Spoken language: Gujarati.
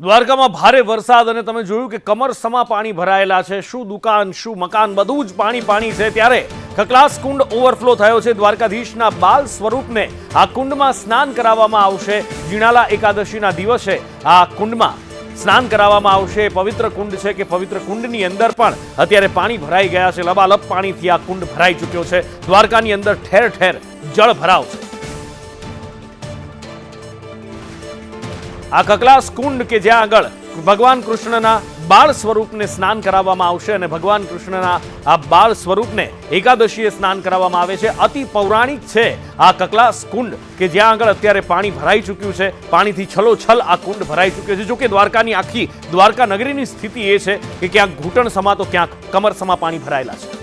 દ્વારકામાં ભારે વરસાદ અને તમે જોયું કે કમરસમાં પાણી ભરાયેલા છે. શું દુકાન, શું મકાન, બધું જ પાણી પાણી છે. ત્યારે ખકલાસ કુંડ ઓવરફ્લો થયો છે. દ્વારકાધીશના બાલ સ્વરૂપને આ કુંડમાં સ્નાન કરાવવામાં આવશે. જીણાલા એકાદશીના દિવસે આ કુંડમાં સ્નાન કરાવવામાં આવશે. પવિત્ર કુંડ છે કે પવિત્ર કુંડની અંદર પણ અત્યારે પાણી ભરાઈ ગયા છે. લબાલબ પાણીથી આ કુંડ ભરાઈ ચૂક્યો છે. દ્વારકાની અંદર ઠેર ઠેર જળ ભરાવ છે. આ કકલાસ કુંડ કે જ્યાં આગળ ભગવાન કૃષ્ણના બાળ સ્વરૂપને સ્નાન કરાવવામાં આવશે અને ભગવાન કૃષ્ણના આ બાળ સ્વરૂપને એકાદશીએ સ્નાન કરાવવામાં આવે છે, અતિ પૌરાણિક છે આ કકલાસ કુંડ કે જ્યાં આગળ અત્યારે પાણી ભરાઈ ચૂક્યું છે, પાણીથી છલોછલ આ કુંડ ભરાઈ ચૂક્યો છે. જોકે દ્વારકાની આખી, દ્વારકા નગરીની સ્થિતિ એ છે કે ક્યાંક ઘૂંટણ સમા તો ક્યાંક કમર સમા પાણી ભરાયેલા છે.